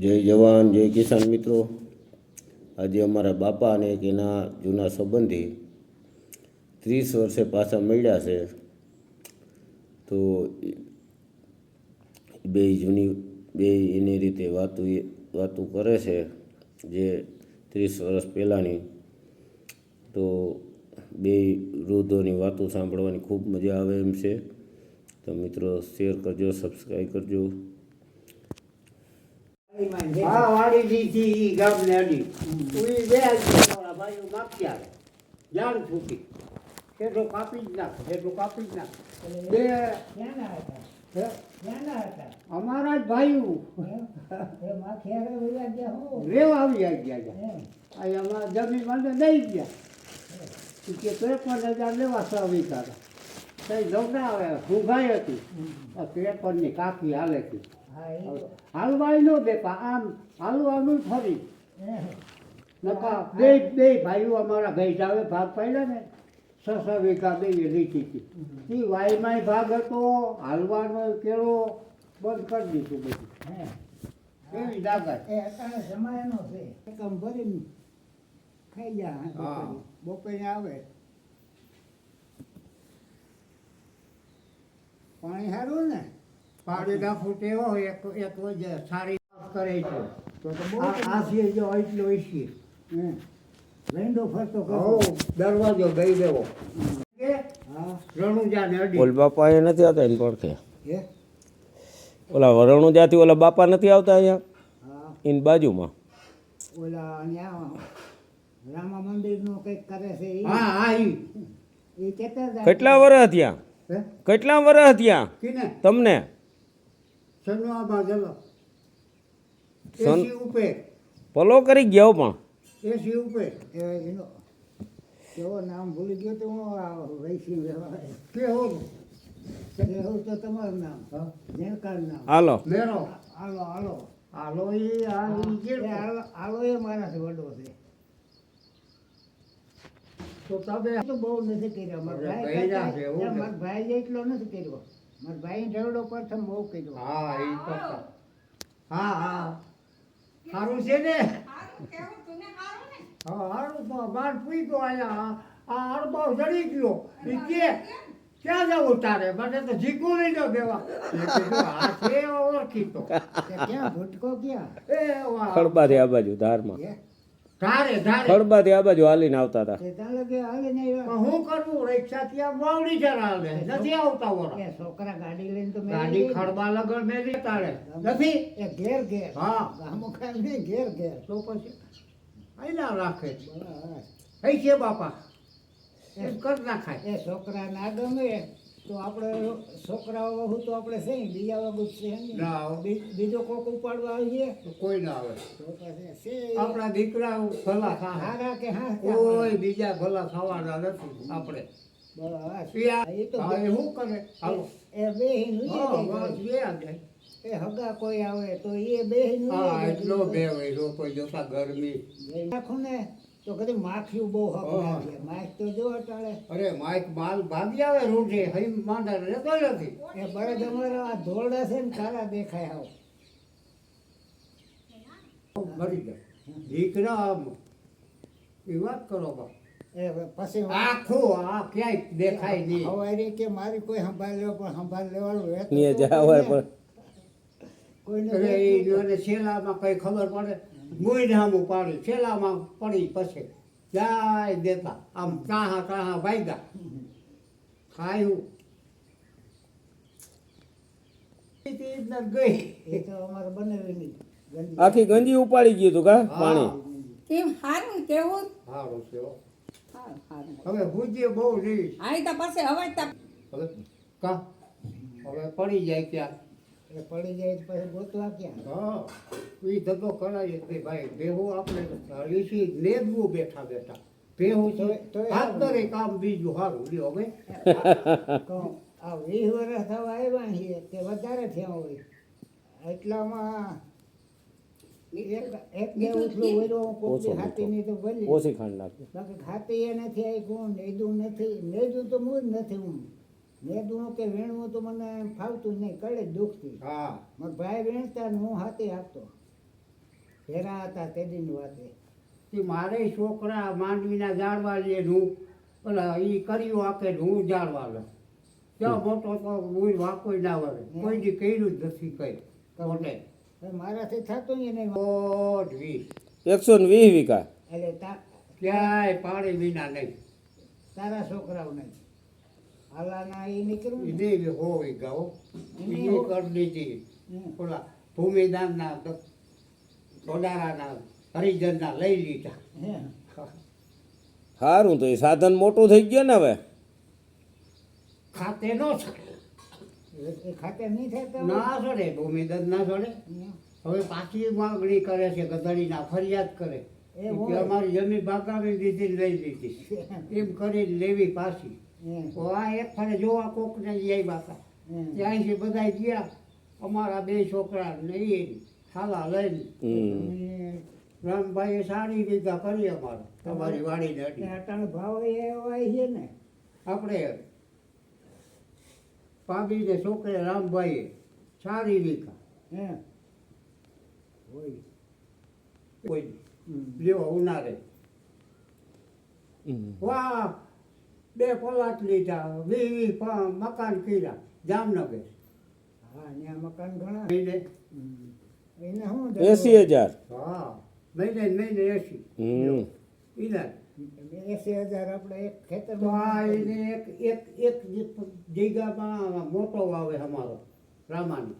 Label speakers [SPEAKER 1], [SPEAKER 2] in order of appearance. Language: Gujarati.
[SPEAKER 1] જય જવાન, જય કિસાન મિત્રો. આજે અમારા બાપા અને એક એના જૂના સંબંધી ત્રીસ વર્ષે પાછા મળ્યા છે. તો બે જૂની, બે એની રીતે વાતો વાતો કરે છે જે ત્રીસ વર્ષ પહેલાંની. તો બે વૃદ્ધોની વાતો સાંભળવાની ખૂબ મજા આવે એમ છે. તો મિત્રો, શેર કરજો, સબસ્ક્રાઈબ કરજો.
[SPEAKER 2] આ વાડી દીધી ગામને અડી. ઉઈ બે ભાઈઓ માપ્યા જાણ છૂટી. કેટલું કાપી જ નાખે કેટલું કાપી જ નાખ. બે
[SPEAKER 3] ક્યાંના હતા
[SPEAKER 2] હે?
[SPEAKER 3] ક્યાંના હતા
[SPEAKER 2] અમારા જ ભાઈઓ. રેવા આવી ગયા છે
[SPEAKER 3] એમ.
[SPEAKER 2] અમારા જમીન મને દઈ ગયા. કે ત્રેપન હજાર લેવા સવી તારા કઈ જવડા આવે હુંઘાઈ હતી. ત્રેપનની કાકી હાલે હતી
[SPEAKER 3] હા
[SPEAKER 2] હાલવાય નો દેતા આમ હાલવાનું ફરી. નકા બે બે ભાઈઓ અમારા ભાઈ જાવે ભાગ પાડ્યા ને છ છ વીઘા બે લીધી હતી. એ વાયમાંય ભાગ હતો હાલવાનો કેળો બંધ કરી દીધું બધું. એવી દાગત
[SPEAKER 3] એ અત્યારે જમાયાનો છે. એકમ ભરીને ખાઈ
[SPEAKER 2] ગયા.
[SPEAKER 3] બપોરે. આવે. પાણી સારું ને?
[SPEAKER 2] પાડી ફૂટે હોય એક એક વજે સારી કરે છે.
[SPEAKER 3] તો તો બહુ
[SPEAKER 2] આ આ છે જો એટલો ઈસી
[SPEAKER 3] હમ. ફરતો
[SPEAKER 2] હો દરવાજો ગઈ દેવો. કે
[SPEAKER 3] હા.
[SPEAKER 2] રણુજા ને અડી.
[SPEAKER 1] ઓલ બાપા એ નથી આવતા એને પડખે ઓલા વરણુજાથી ઓલા બાપા નથી આવતા અહીંયા?
[SPEAKER 3] હા.
[SPEAKER 1] એની બાજુમાં?
[SPEAKER 3] ઓલા અહીંયા રામા મંદિરનું કંઈક કરે છે
[SPEAKER 2] હા હા
[SPEAKER 1] કેટલા વર્ષ
[SPEAKER 2] ત્યાં
[SPEAKER 1] કેટલા વર્ષ
[SPEAKER 2] ત્યાં
[SPEAKER 1] તમને?
[SPEAKER 2] સનવામાં એસી ઉપર.
[SPEAKER 1] પલો કરી ગયો પણ.
[SPEAKER 2] એસી ઉપર.
[SPEAKER 3] એનો કેવો નામ ભૂલી ગયો તો હું વૈસી વ્યવહાર.
[SPEAKER 2] કેવો?
[SPEAKER 3] તો તમારું નામ? ઝેણકાર નામ?
[SPEAKER 1] હાલો.
[SPEAKER 2] મેરો
[SPEAKER 3] હાલો હાલો.
[SPEAKER 2] હાલો
[SPEAKER 3] એ હાલો એ મારાથી વડો છે.
[SPEAKER 2] તો તમે
[SPEAKER 3] બહુ નથી કર્યો. મારા ભાઈ
[SPEAKER 2] ભૈયા
[SPEAKER 3] કરતા-
[SPEAKER 2] છે, એવું
[SPEAKER 3] એ
[SPEAKER 2] ને?
[SPEAKER 3] મારા ભાઈ જેટલો નથી કર્યો. મારા ભાઈ ઝઘડો પ્રથમ બહુ કર્યો.
[SPEAKER 2] હા એ તો હા. હા સારું છે ને? હા હારું તો બાર પૂઈ ગયો અહીંયા આ અડબો જડી ગયો. એ કે ક્યાં જવું તારે? મને તો જીકું નહીં જો કીધું, આ છે ઓળખીતો
[SPEAKER 3] કે ક્યાં ભૂટકો ક્યાં
[SPEAKER 2] એ
[SPEAKER 1] ખડબા આ બાજુ ધારમાં?
[SPEAKER 2] ધારે ધારે.
[SPEAKER 1] ખડબાથી આ બાજુ હાલીને આવતા હતા.
[SPEAKER 3] તે ત્યાં લગે હાલે નહીં
[SPEAKER 2] પણ હું કરવું રિક્ષા ત્યાં વાવડી ચરાવે નથી આવતા વરા
[SPEAKER 3] છોકરા ગાડી લઈને તો
[SPEAKER 2] ગાડી
[SPEAKER 3] લઈ ગઈ.
[SPEAKER 2] ખડબા લગન મેલી નથી?
[SPEAKER 3] એ ઘેર ઘેર.
[SPEAKER 2] હા.
[SPEAKER 3] ગામો કાંઈ નહીં ઘેર ઘેર.
[SPEAKER 2] તો પછી? રાખે. કઈ છે બાપા. એમ કર નાખાય
[SPEAKER 3] એ છોકરા ના ગમે. તો આપણે છોકરાઓ હું તો આપણે છે બીજા વાગુ છે
[SPEAKER 2] ના
[SPEAKER 3] બીજો કોક ઉપાડવા આવીએ.
[SPEAKER 2] કોઈ ના આવે. આપણા દીકરા ભલા
[SPEAKER 3] હારા કે હા
[SPEAKER 2] કોઈ બીજા ભલા ખાવાના નથી આપણે. ગરમી.
[SPEAKER 3] નાખું ને. તો કદી માખીયું બહુ હક માખ તો જો અટાળે
[SPEAKER 2] અરે માઇક માલ ભાગી આવે રૂઢે હઈ માંડા રહેતો નથી.
[SPEAKER 3] એ બળદ અમારા આ ધોરડા છે ને કાળા દેખાય આવ.
[SPEAKER 2] મરી જાય દીકરા આમ. એ વાત કરો બા
[SPEAKER 3] એ પછી
[SPEAKER 2] આખું આ ક્યાંય દેખાય નહીં.
[SPEAKER 3] હવારે કે મારી કોઈ સંભાળ લેવો પણ સંભાળ લેવાનું રહેતું
[SPEAKER 1] જાવ
[SPEAKER 3] કોઈને-
[SPEAKER 1] પણ.
[SPEAKER 3] કોઈને
[SPEAKER 2] એ જોને છેલ્લામાં કઈ ખબર પડે? મોઈ નામું પાડી છેલ્લામાં પડી પછી જાય દેતા. આમ કાહા કાહા વાગ્યા ખાયું. ગઈ.
[SPEAKER 3] અમારે બનાવેલી ગંદી.
[SPEAKER 1] આખી ગંજી ઉપાડી ગયું તું કા પાણી?
[SPEAKER 4] કેમ હારું કેવું?
[SPEAKER 2] સારું છે હો.
[SPEAKER 4] હારું હારું.
[SPEAKER 2] હવે ભૂજી બહુ રહી
[SPEAKER 4] આઈ તો પાસે હવે તા.
[SPEAKER 2] હવે કા? હવે પડી જાય ત્યાં.
[SPEAKER 3] એ પડી જાય પછી ગોતવા ક્યાં?
[SPEAKER 2] હા એ ધંધો કરાય કે ભાઈ. ભેહું આપણે લીસી લેદવું બેઠા બેઠા. ભેહું તો હાથ. દરે કામ બીજું સારું લ્યો હવે.
[SPEAKER 3] આ વીસ વર્ષ થવા આવ્યા છીએ તે વધારે થયા હોય. એટલામાં
[SPEAKER 1] ઓછો
[SPEAKER 3] નહીં ની તો ભલી.
[SPEAKER 1] ઓછી ખાંડ નાખી.
[SPEAKER 3] બાકી ખાતી એ નથી આપ્યું નેદું નથી. નેદું તો મૂળ નથી હું નેદું કે વીણવું તો મને ફાવતું નહીં કડે જ દુખતી.
[SPEAKER 2] હા.
[SPEAKER 3] મારા ભાઈ વીણતા ને હું હાથે આપતો. ભેરા હતા તે દિન વાતે.
[SPEAKER 2] તે મારે છોકરા માંડવીના જાળવા લે હું ઓલા એ કર્યું આકે હું જાળવા લઉં. ત્યાં મોટો તો હું વાકોય ના વળે. કોઈ દી કર્યું જ નથી કઈ.
[SPEAKER 3] મોટે મારાથી થતું નહીં નહીં.
[SPEAKER 2] મોઢ વીસ?
[SPEAKER 1] એકસો ને વીસ વીઘા.
[SPEAKER 3] એટલે તા
[SPEAKER 2] ક્યાંય પાણી વિના નહીં.
[SPEAKER 3] તારા છોકરાઓ નહીં. હાલાના એ નીકળ્યું
[SPEAKER 2] ગાઓ
[SPEAKER 3] એને
[SPEAKER 2] કરી દીધી. ઓલા ભૂમિદાનના હરિજનના લઈ લીધા.
[SPEAKER 1] સારું તો એ સાધન મોટું થઈ ગયું ને હવે.
[SPEAKER 2] ખાતે નો
[SPEAKER 3] એ ખાતે નહીં થાય
[SPEAKER 2] ના છોડે ભૂમિદાન ના છોડે હવે પાછી માંગણી કરે છે ગધડીના ફરિયાદ કરે.
[SPEAKER 3] એ
[SPEAKER 2] અમારી જમીન બાગાવી દીધી લઈ લીધી. એમ કરી લેવી પાછી. તો એક ફરે જોવા કોકને ને આવ્યા હતા
[SPEAKER 3] હે.
[SPEAKER 2] ત્યાંથી બધા ગયા. અમારા બે છોકરા નહીં હાલા લઈને.
[SPEAKER 3] રામભાઈ
[SPEAKER 2] રામભાઈએ સારી રીતે કરી અમારે. તમારી વાડીને અડી
[SPEAKER 3] ભાવ એવા હોય છે ને
[SPEAKER 2] આપણે પાબીને છોકરે રામભાઈએ સારી રીતે
[SPEAKER 3] હે. હોય.
[SPEAKER 2] કોઈ. લેવા ઉનારે વાહ! બે પલાટ લીધા વી વી પ- મકાન કર્યા જામનગર.
[SPEAKER 3] હા ત્યાં મકાન ઘણા.
[SPEAKER 2] મહિને.
[SPEAKER 3] એને શું
[SPEAKER 1] એસી હજાર.
[SPEAKER 2] હા મહિને મહિને એસી. ઈના
[SPEAKER 3] એસી હજાર આપણે એક ખેતર
[SPEAKER 2] તો આ એને એક એક એક જગ્યામાં મોટો વાવે અમારો રામાની